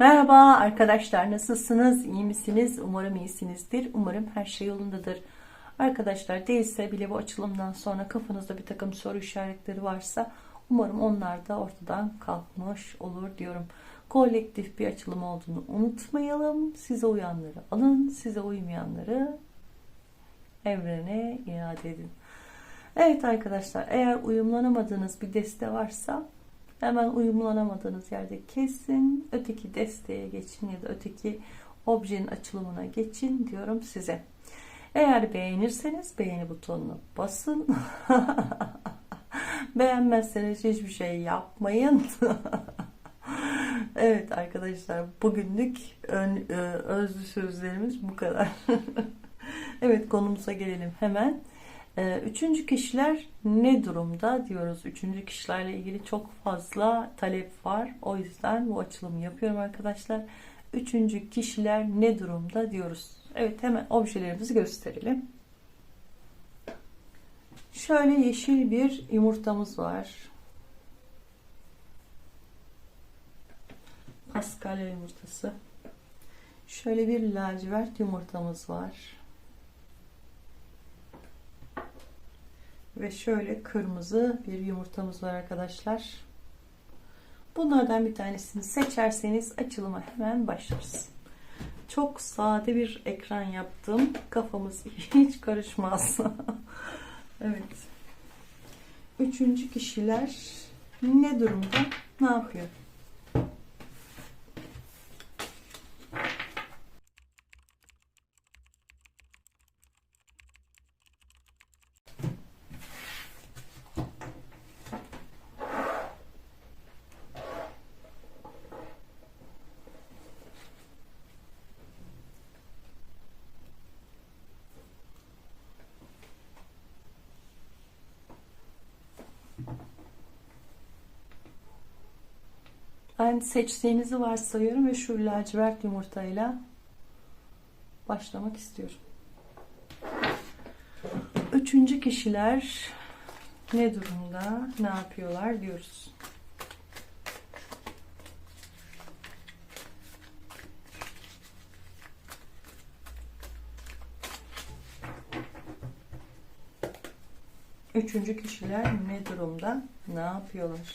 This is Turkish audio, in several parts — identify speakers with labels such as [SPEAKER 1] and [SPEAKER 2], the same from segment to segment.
[SPEAKER 1] Merhaba arkadaşlar nasılsınız? İyi misiniz? Umarım iyisinizdir. Umarım her şey yolundadır. Arkadaşlar değilse bile bu açılımdan sonra kafanızda bir takım soru işaretleri varsa umarım onlar da ortadan kalkmış olur diyorum. Kolektif bir açılım olduğunu unutmayalım. Size uyanları alın, size uymayanları evrene iade edin. Evet arkadaşlar eğer uyumlanamadığınız bir deste varsa hemen uyumlanamadığınız yerde kesin öteki desteğe geçin ya da öteki objenin açılımına geçin diyorum size. Eğer beğenirseniz beğeni butonuna basın. Beğenmezseniz hiçbir şey yapmayın. evet arkadaşlar bugünlük ön, e, özlü sözlerimiz bu kadar. evet konumuza gelelim hemen. Ee, Üçüncü kişiler ne durumda diyoruz. Üçüncü kişilerle ilgili çok fazla talep var. O yüzden bu açılımı yapıyorum arkadaşlar. Üçüncü kişiler ne durumda diyoruz. Evet hemen objelerimizi gösterelim. Şöyle yeşil bir yumurtamız var. Paskalya yumurtası. Şöyle bir lacivert yumurtamız var. Ve şöyle kırmızı bir yumurtamız var arkadaşlar. Bunlardan bir tanesini seçerseniz açılıma hemen başlarız. Çok sade bir ekran yaptım. Kafamız hiç karışmaz. evet. Üçüncü kişiler ne durumda? Ne yapıyor? Ben seçtiğinizi varsayıyorum ve şu lacivert yumurtayla başlamak istiyorum. Üçüncü kişiler ne durumda, ne yapıyorlar diyoruz. Üçüncü kişiler ne durumda, ne yapıyorlar?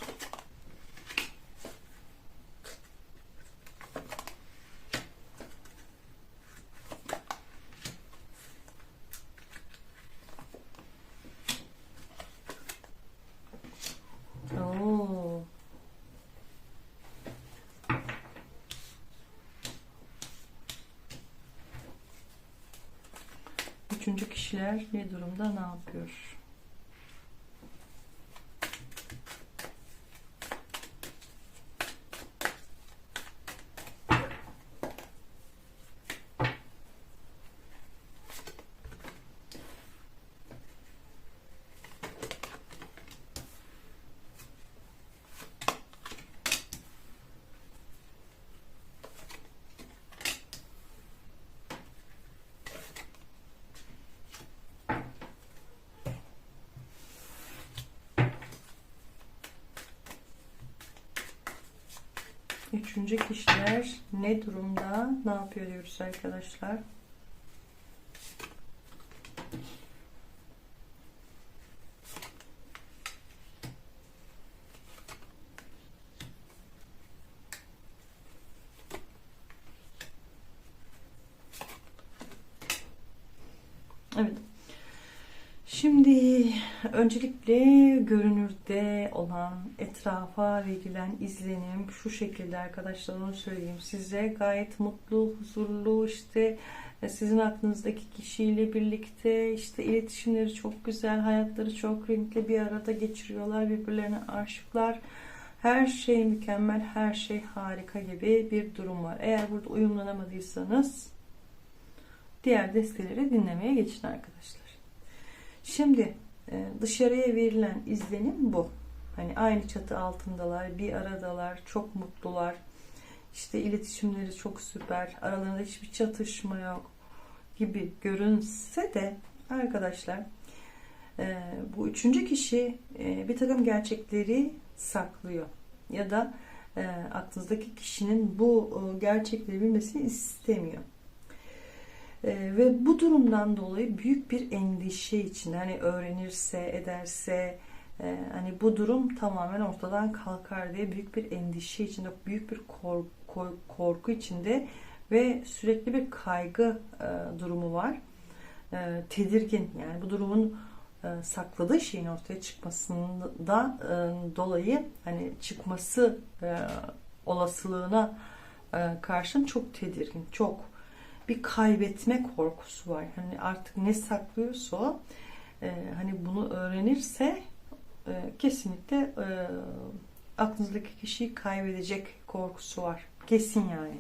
[SPEAKER 1] Kişiler ne durumda, ne yapıyor? Üçüncü kişiler ne durumda, ne yapıyor diyoruz arkadaşlar. Evet. Şimdi öncelikle görünürde olan etrafa verilen izlenim şu şekilde arkadaşlar onu söyleyeyim. Size gayet mutlu huzurlu işte e, sizin aklınızdaki kişiyle birlikte işte iletişimleri çok güzel hayatları çok renkli bir arada geçiriyorlar birbirlerine aşıklar. Her şey mükemmel her şey harika gibi bir durum var. Eğer burada uyumlanamadıysanız diğer desteleri dinlemeye geçin arkadaşlar Şimdi e, dışarıya verilen izlenim bu. Hani aynı çatı altındalar, bir aradalar, çok mutlular. İşte iletişimleri çok süper, aralarında hiçbir çatışma yok gibi görünse de arkadaşlar e, bu üçüncü kişi e, bir takım gerçekleri saklıyor ya da aklınızdaki kişinin bu gerçekleri bilmesini istemiyor. E, ve bu durumdan dolayı büyük bir endişe için hani öğrenirse ederse e, hani bu durum tamamen ortadan kalkar diye büyük bir endişe içinde büyük bir korku, korku içinde ve sürekli bir kaygı e, durumu var. E, tedirgin yani bu durumun e, sakladığı şeyin ortaya çıkmasında e, dolayı hani çıkması e, olasılığına e, karşın çok tedirgin, çok bir kaybetme korkusu var. Hani artık ne saklıyorsa o, e, hani bunu öğrenirse e, kesinlikle e, aklınızdaki kişiyi kaybedecek korkusu var. Kesin yani.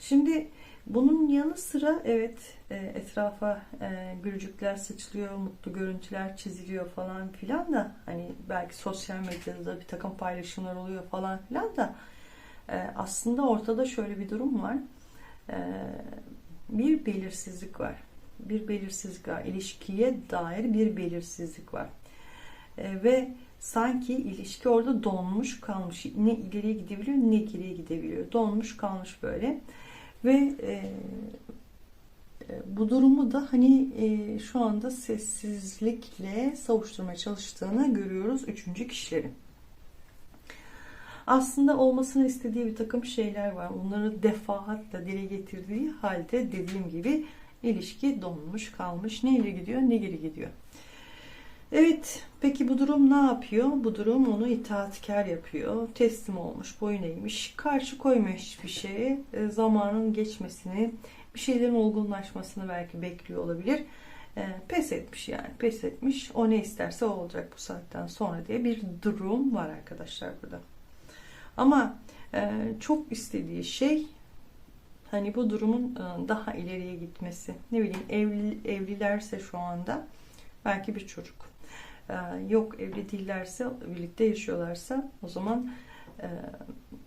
[SPEAKER 1] Şimdi bunun yanı sıra evet e, etrafa e, gülücükler sıçrıyor, mutlu görüntüler çiziliyor falan filan da hani belki sosyal medyada da bir takım paylaşımlar oluyor falan filan da e, aslında ortada şöyle bir durum var. Bir belirsizlik var. Bir belirsizlik var. İlişkiye dair bir belirsizlik var. Ve sanki ilişki orada donmuş kalmış. Ne ileriye gidebiliyor ne geriye gidebiliyor. Donmuş kalmış böyle. Ve e, bu durumu da hani e, şu anda sessizlikle savuşturmaya çalıştığını görüyoruz üçüncü kişilerin. Aslında olmasını istediği bir takım şeyler var. Bunları defaatle dile getirdiği halde dediğim gibi ilişki donmuş kalmış. Ne ileri gidiyor ne geri gidiyor. Evet, peki bu durum ne yapıyor? Bu durum onu itaatkar yapıyor. Teslim olmuş, boyun eğmiş, karşı koymuyor hiçbir şeye. E, zamanın geçmesini, bir şeylerin olgunlaşmasını belki bekliyor olabilir. E, pes etmiş yani, pes etmiş. O ne isterse o olacak bu saatten sonra diye bir durum var arkadaşlar burada. Ama e, çok istediği şey hani bu durumun e, daha ileriye gitmesi. Ne bileyim evli, evlilerse şu anda belki bir çocuk ee, yok evli değillerse birlikte yaşıyorlarsa o zaman e,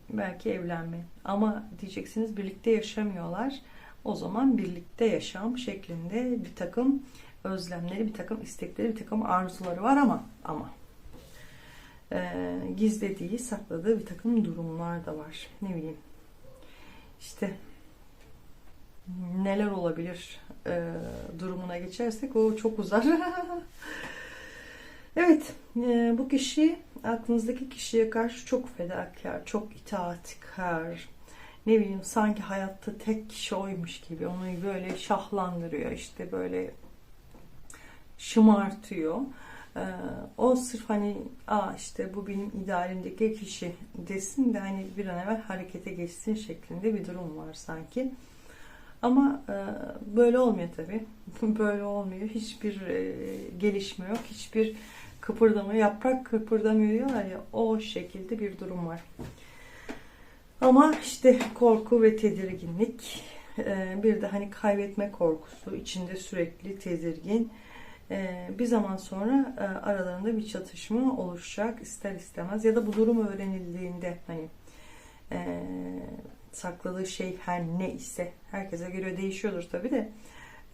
[SPEAKER 1] belki evlenme. Ama diyeceksiniz birlikte yaşamıyorlar. O zaman birlikte yaşam şeklinde bir takım özlemleri, bir takım istekleri, bir takım arzuları var ama ama e, gizlediği, sakladığı bir takım durumlar da var. Ne bileyim. İşte neler olabilir e, durumuna geçersek o çok uzar. Evet, e, bu kişi aklınızdaki kişiye karşı çok fedakar, çok itaatkar. Ne bileyim sanki hayatta tek kişi oymuş gibi onu böyle şahlandırıyor. işte böyle şımartıyor. E, o sırf hani aa işte bu benim idealimdeki kişi desin de hani bir an evvel harekete geçsin şeklinde bir durum var sanki. Ama e, böyle olmuyor tabii. böyle olmuyor. Hiçbir e, gelişme yok. Hiçbir kıpırdama, yaprak kıpırdamıyor ya o şekilde bir durum var. Ama işte korku ve tedirginlik e, bir de hani kaybetme korkusu içinde sürekli tedirgin bir zaman sonra e, aralarında bir çatışma oluşacak ister istemez ya da bu durum öğrenildiğinde hani sakladığı şey her ne ise herkese göre değişiyordur tabi de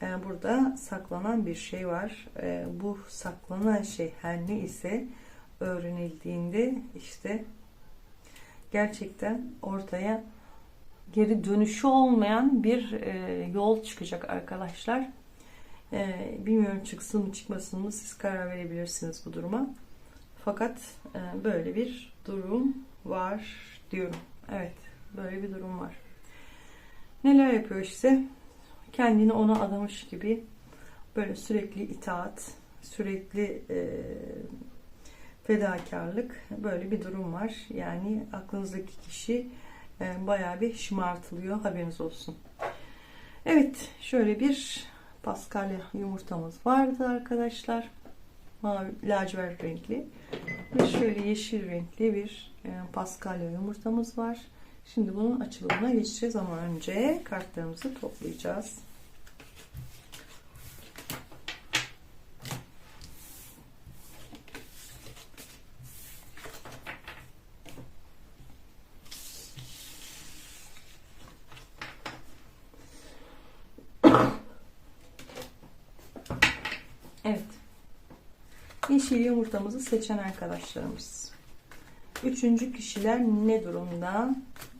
[SPEAKER 1] ee, burada saklanan bir şey var. Ee, bu saklanan şey her ne ise öğrenildiğinde işte gerçekten ortaya geri dönüşü olmayan bir e, yol çıkacak arkadaşlar. Ee, bilmiyorum çıksın mı çıkmasın mı siz karar verebilirsiniz bu duruma. Fakat e, böyle bir durum var diyorum. Evet böyle bir durum var. Neler yapıyor işte? kendini ona adamış gibi böyle sürekli itaat, sürekli e, fedakarlık böyle bir durum var. Yani aklınızdaki kişi e, bayağı bir şımartılıyor haberiniz olsun. Evet şöyle bir paskalya yumurtamız vardı arkadaşlar. Mavi lacivert renkli ve şöyle yeşil renkli bir e, paskalya yumurtamız var. Şimdi bunun açılımına geçeceğiz ama önce kartlarımızı toplayacağız. Evet. Yeşil yumurtamızı seçen arkadaşlarımız. Üçüncü kişiler ne durumda?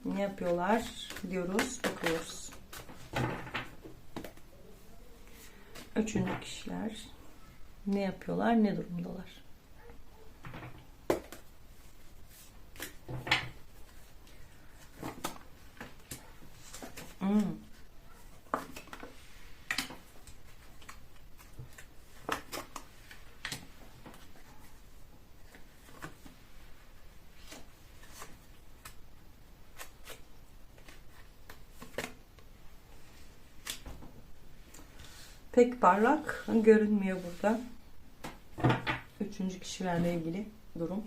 [SPEAKER 1] Ne yapıyorlar diyoruz, bakıyoruz. Üçüncü kişiler ne yapıyorlar, ne durumdalar? Hmm. Pek parlak görünmüyor burada. Üçüncü kişilerle ilgili durum.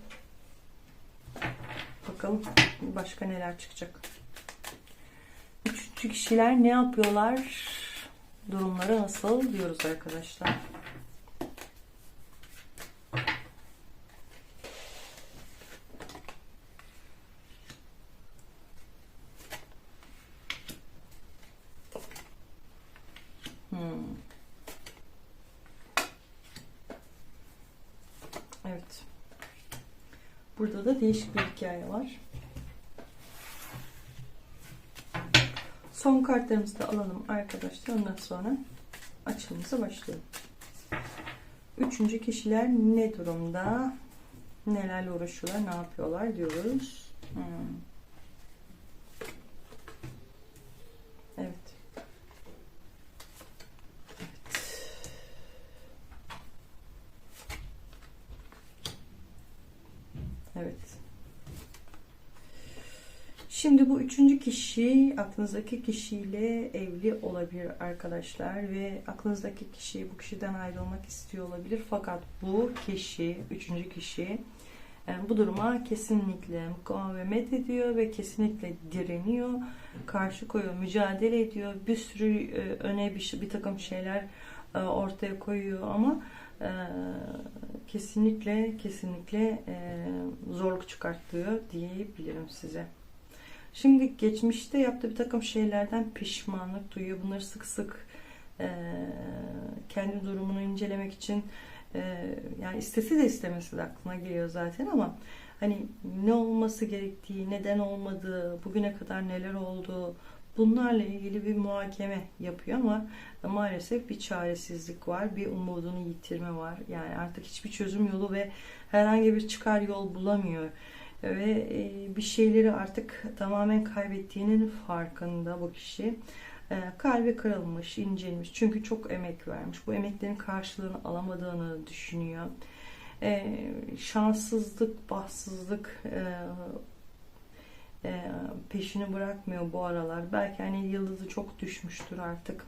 [SPEAKER 1] Bakalım başka neler çıkacak. Üçüncü kişiler ne yapıyorlar? Durumları nasıl diyoruz arkadaşlar. Hmm. Evet. Burada da değişik bir hikaye var. Son kartlarımızı da alalım arkadaşlar. Ondan sonra açılımıza başlayalım. Üçüncü kişiler ne durumda? Nelerle uğraşıyorlar? Ne yapıyorlar diyoruz. Hmm. Evet. Evet. Şimdi bu üçüncü kişi aklınızdaki kişiyle evli olabilir arkadaşlar ve aklınızdaki kişi bu kişiden ayrılmak istiyor olabilir. Fakat bu kişi üçüncü kişi yani bu duruma kesinlikle mukavemet ediyor ve kesinlikle direniyor, karşı koyuyor, mücadele ediyor, bir sürü e, öne bir, bir takım şeyler e, ortaya koyuyor ama e, kesinlikle kesinlikle zorluk çıkartıyor diyebilirim size. Şimdi geçmişte yaptığı bir takım şeylerden pişmanlık duyuyor. Bunları sık sık e, kendi durumunu incelemek için e, yani istesi de istemesi de aklına geliyor zaten ama hani ne olması gerektiği, neden olmadığı, bugüne kadar neler oldu bunlarla ilgili bir muhakeme yapıyor ama maalesef bir çaresizlik var, bir umudunu yitirme var. Yani artık hiçbir çözüm yolu ve herhangi bir çıkar yol bulamıyor ve e, bir şeyleri artık tamamen kaybettiğinin farkında bu kişi. E, kalbi kırılmış, incelmiş. Çünkü çok emek vermiş. Bu emeklerin karşılığını alamadığını düşünüyor. E, şanssızlık, bahtsızlık peşini bırakmıyor bu aralar. Belki hani yıldızı çok düşmüştür artık.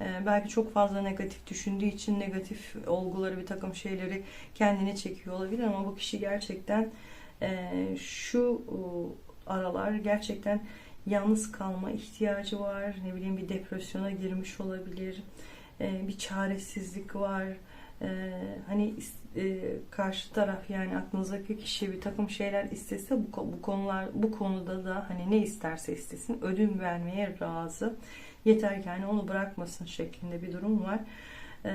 [SPEAKER 1] Belki çok fazla negatif düşündüğü için negatif olguları bir takım şeyleri kendine çekiyor olabilir ama bu kişi gerçekten şu aralar gerçekten yalnız kalma ihtiyacı var. Ne bileyim bir depresyona girmiş olabilir. Ee, bir çaresizlik var. Ee, hani e, karşı taraf yani aklınızdaki kişi bir takım şeyler istese bu konular bu konuda da hani ne isterse istesin ödün vermeye razı. Yeter ki hani onu bırakmasın şeklinde bir durum var. Ee,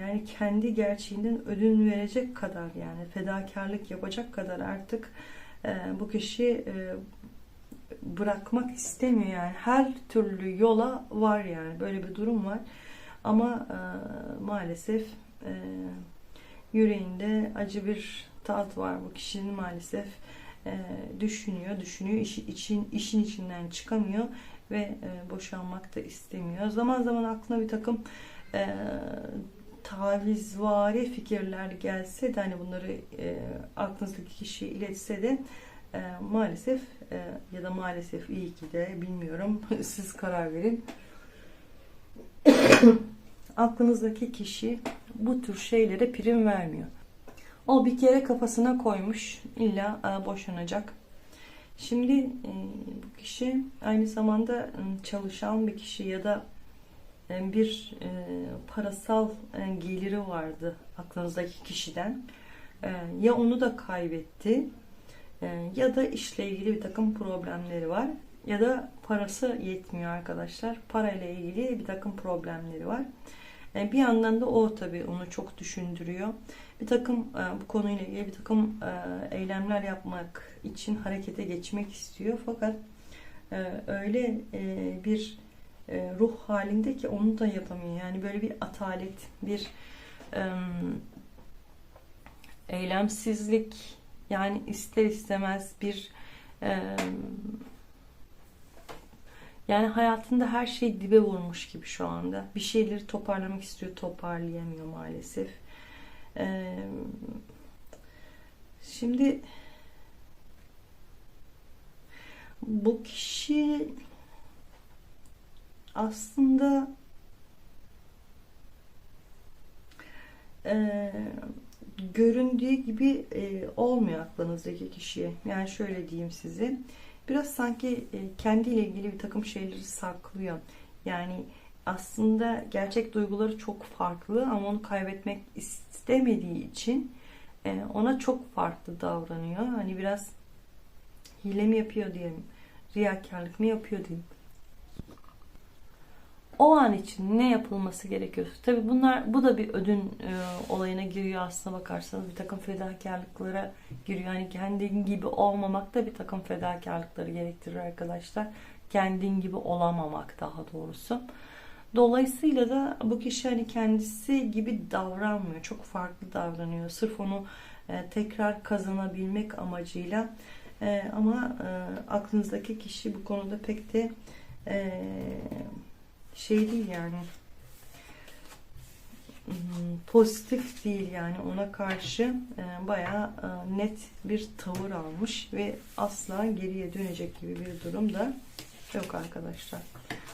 [SPEAKER 1] yani kendi gerçeğinden ödün verecek kadar yani fedakarlık yapacak kadar artık e, bu kişi e, bırakmak istemiyor yani. Her türlü yola var yani. Böyle bir durum var. Ama e, maalesef yüreğinde acı bir tat var bu kişinin maalesef. Düşünüyor düşünüyor. İşi, için işin içinden çıkamıyor ve boşanmak da istemiyor. Zaman zaman aklına bir takım e, tavizvari fikirler gelse de hani bunları e, aklınızdaki kişi iletse de e, maalesef e, ya da maalesef iyi ki de bilmiyorum siz karar verin aklınızdaki kişi bu tür şeylere prim vermiyor. O bir kere kafasına koymuş illa boşanacak. Şimdi bu kişi aynı zamanda çalışan bir kişi ya da bir e, parasal e, geliri vardı aklınızdaki kişiden. E, ya onu da kaybetti e, ya da işle ilgili bir takım problemleri var ya da parası yetmiyor arkadaşlar. Parayla ilgili bir takım problemleri var. E, bir yandan da o tabii onu çok düşündürüyor. Bir takım e, bu konuyla ilgili bir takım e, eylemler yapmak için harekete geçmek istiyor. Fakat e, öyle e, bir e, ruh halinde ki onu da yapamıyor. Yani böyle bir atalet, bir eylemsizlik yani ister istemez bir yani hayatında her şey dibe vurmuş gibi şu anda. Bir şeyleri toparlamak istiyor, toparlayamıyor maalesef. Şimdi bu kişi aslında e, göründüğü gibi e, olmuyor aklınızdaki kişiye. Yani şöyle diyeyim size. Biraz sanki e, kendiyle ilgili bir takım şeyleri saklıyor. Yani aslında gerçek duyguları çok farklı ama onu kaybetmek istemediği için e, ona çok farklı davranıyor. Hani biraz hile mi yapıyor diyelim, riyakarlık mı yapıyor diyeyim o an için ne yapılması gerekiyor? Tabi bunlar bu da bir ödün e, olayına giriyor aslına bakarsanız bir takım fedakarlıklara giriyor. Yani kendin gibi olmamak da bir takım fedakarlıkları gerektirir arkadaşlar. Kendin gibi olamamak daha doğrusu. Dolayısıyla da bu kişi hani kendisi gibi davranmıyor. Çok farklı davranıyor. Sırf onu e, tekrar kazanabilmek amacıyla. E, ama e, aklınızdaki kişi bu konuda pek de e, şey değil yani hmm, pozitif değil yani ona karşı e, bayağı e, net bir tavır almış ve asla geriye dönecek gibi bir durum da yok arkadaşlar.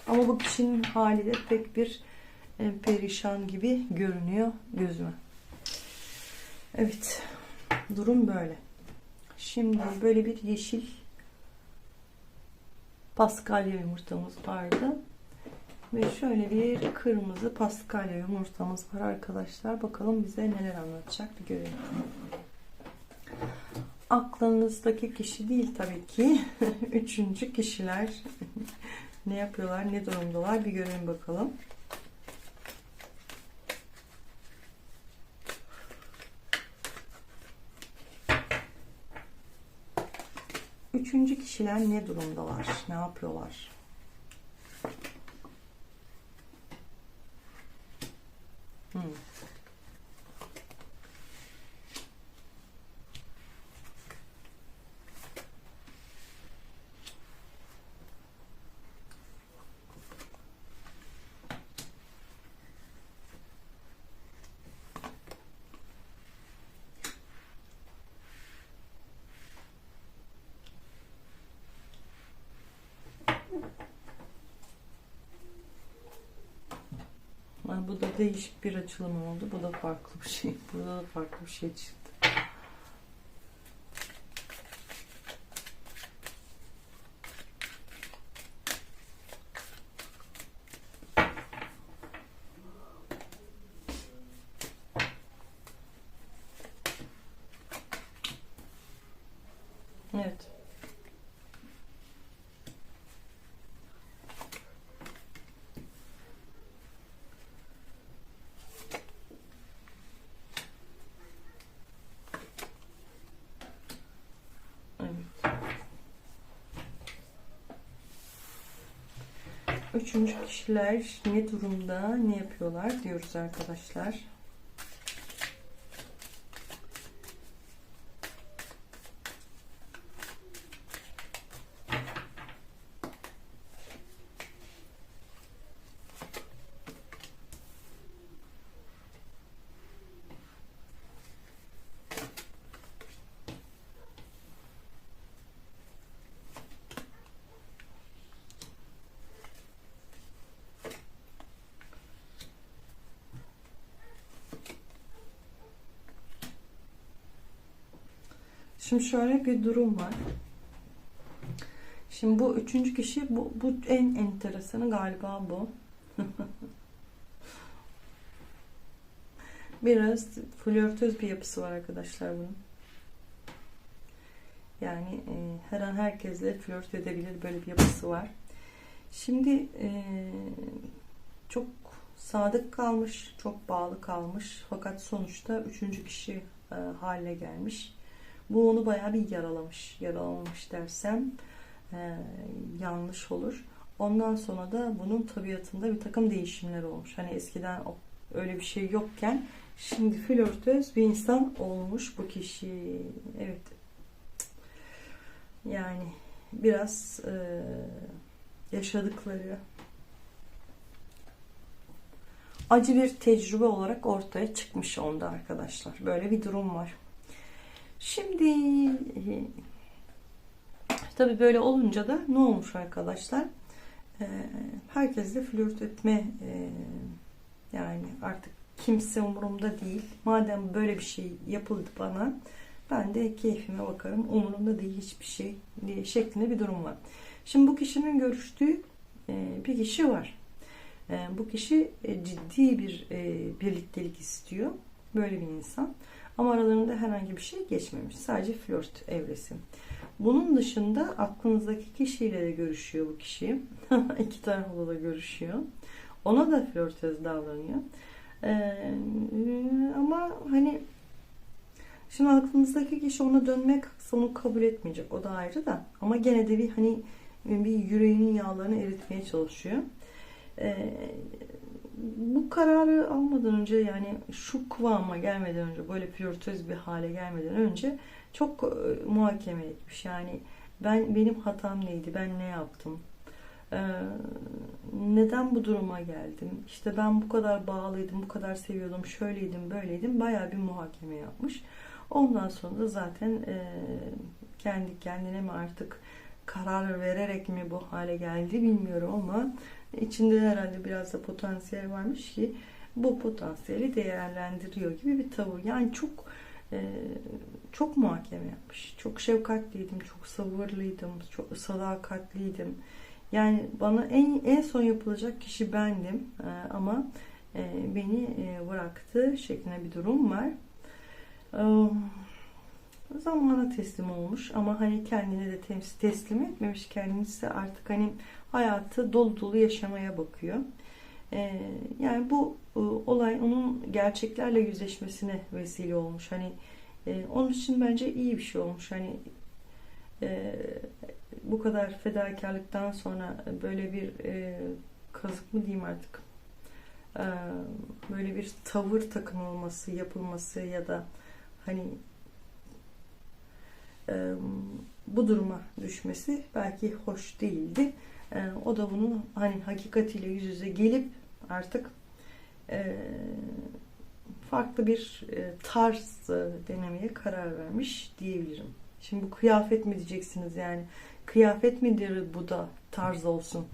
[SPEAKER 1] Ama bu kişinin hali de pek bir e, perişan gibi görünüyor gözüme. Evet. Durum böyle. Şimdi böyle bir yeşil paskalya yumurtamız vardı. Ve şöyle bir kırmızı paskalya yumurtamız var arkadaşlar. Bakalım bize neler anlatacak bir görelim. Aklınızdaki kişi değil tabii ki. Üçüncü kişiler ne yapıyorlar, ne durumdalar bir görelim bakalım. Üçüncü kişiler ne durumdalar, ne yapıyorlar? Hmm. Bu da değişik bir açılım oldu. Bu da farklı bir şey. Burada da farklı bir şey çıktı. Evet. Üçüncü kişiler ne durumda, ne yapıyorlar diyoruz arkadaşlar. Şimdi şöyle bir durum var. Şimdi bu üçüncü kişi bu, bu en enteresanı galiba bu. Biraz flörtöz bir yapısı var arkadaşlar bunun. Yani e, her an herkesle flört edebilir böyle bir yapısı var. Şimdi e, çok sadık kalmış, çok bağlı kalmış. Fakat sonuçta üçüncü kişi e, haline gelmiş. Bu onu bayağı bir yaralamış. Yaralamamış dersem e, yanlış olur. Ondan sonra da bunun tabiatında bir takım değişimler olmuş. Hani eskiden öyle bir şey yokken şimdi flörtöz bir insan olmuş bu kişi. Evet. Yani biraz e, yaşadıkları acı bir tecrübe olarak ortaya çıkmış onda arkadaşlar. Böyle bir durum var. Şimdi e, tabii böyle olunca da ne olmuş arkadaşlar? E, herkesle flört etme e, yani artık kimse umurumda değil. Madem böyle bir şey yapıldı bana ben de keyfime bakarım. Umurumda değil hiçbir şey diye şeklinde bir durum var. Şimdi bu kişinin görüştüğü e, bir kişi var. E, bu kişi e, ciddi bir e, birliktelik istiyor. Böyle bir insan. Ama aralarında herhangi bir şey geçmemiş. Sadece flört evresi. Bunun dışında aklınızdaki kişiyle de görüşüyor bu kişi. İki taraflı da görüşüyor. Ona da flörtöz davranıyor. Ee, ama hani şimdi aklınızdaki kişi ona dönmek onu kabul etmeyecek. O da ayrı da. Ama gene de bir hani bir yüreğinin yağlarını eritmeye çalışıyor. Ee, bu kararı almadan önce yani şu kıvama gelmeden önce böyle flörtöz bir hale gelmeden önce çok e, muhakeme etmiş. Yani ben benim hatam neydi? Ben ne yaptım? Ee, neden bu duruma geldim? İşte ben bu kadar bağlıydım, bu kadar seviyordum, şöyleydim, böyleydim. Bayağı bir muhakeme yapmış. Ondan sonra da zaten e, kendi kendine mi artık karar vererek mi bu hale geldi bilmiyorum ama içinde herhalde biraz da potansiyel varmış ki bu potansiyeli değerlendiriyor gibi bir tavır. Yani çok e, çok muhakeme yapmış. Çok şefkatliydim, çok sabırlıydım, çok sadakatliydim. Yani bana en en son yapılacak kişi bendim E, ama e, beni e, bıraktı şeklinde bir durum var. E, zamana teslim olmuş ama hani kendine de tes- teslim etmemiş kendisi artık hani hayatı dolu dolu yaşamaya bakıyor. Ee, yani bu e, olay onun gerçeklerle yüzleşmesine vesile olmuş. Hani e, onun için bence iyi bir şey olmuş. Hani e, bu kadar fedakarlıktan sonra böyle bir kazık mı diyeyim artık böyle bir tavır takınılması yapılması ya da hani bu duruma düşmesi belki hoş değildi. O da bunun hani hakikatiyle yüz yüze gelip artık e, farklı bir e, tarz e, denemeye karar vermiş diyebilirim. Şimdi bu kıyafet mi diyeceksiniz yani kıyafet midir bu da tarz olsun.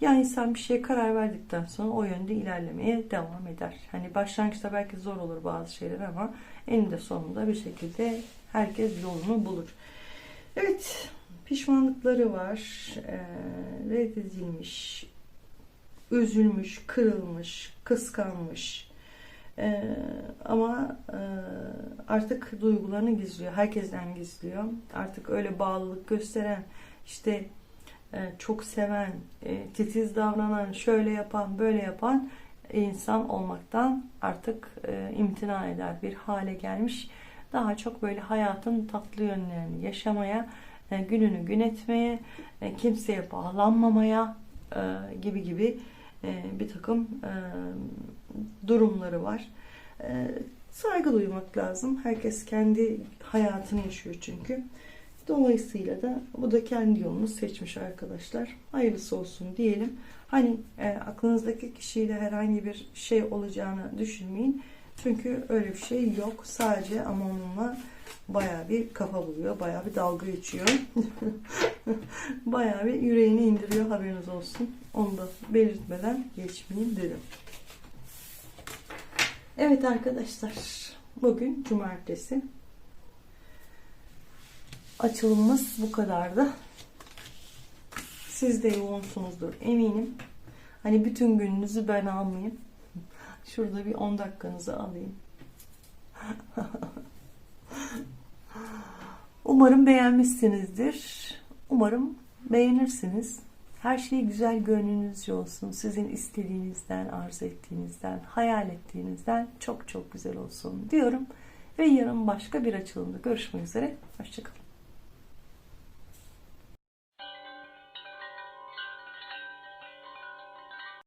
[SPEAKER 1] Yani insan bir şeye karar verdikten sonra o yönde ilerlemeye devam eder. Hani başlangıçta belki zor olur bazı şeyler ama eninde sonunda bir şekilde herkes yolunu bulur. Evet, pişmanlıkları var, e, reddedilmiş, üzülmüş, kırılmış, kıskanmış. E, ama e, artık duygularını gizliyor, herkesten gizliyor. Artık öyle bağlılık gösteren, işte e, çok seven, e, titiz davranan, şöyle yapan, böyle yapan insan olmaktan artık e, imtina eder bir hale gelmiş daha çok böyle hayatın tatlı yönlerini yaşamaya, e, gününü gün etmeye, e, kimseye bağlanmamaya e, gibi gibi bir takım durumları var. Saygı duymak lazım. Herkes kendi hayatını yaşıyor çünkü. Dolayısıyla da bu da kendi yolunu seçmiş arkadaşlar. Hayırlısı olsun diyelim. Hani e, aklınızdaki kişiyle herhangi bir şey olacağını düşünmeyin. Çünkü öyle bir şey yok. Sadece ama onunla bayağı bir kafa buluyor. Bayağı bir dalga geçiyor. bayağı bir yüreğini indiriyor. Haberiniz olsun. Onu da belirtmeden geçmeyeyim dedim. Evet arkadaşlar. Bugün cumartesi. Açılımımız bu kadardı. Siz de yoğunsunuzdur eminim. Hani bütün gününüzü ben almayayım. Şurada bir 10 dakikanızı alayım. Umarım beğenmişsinizdir. Umarım beğenirsiniz. Her şey güzel gönlünüzce olsun. Sizin istediğinizden, arzu ettiğinizden, hayal ettiğinizden çok çok güzel olsun diyorum. Ve yarın başka bir açılımda görüşmek üzere. Hoşçakalın.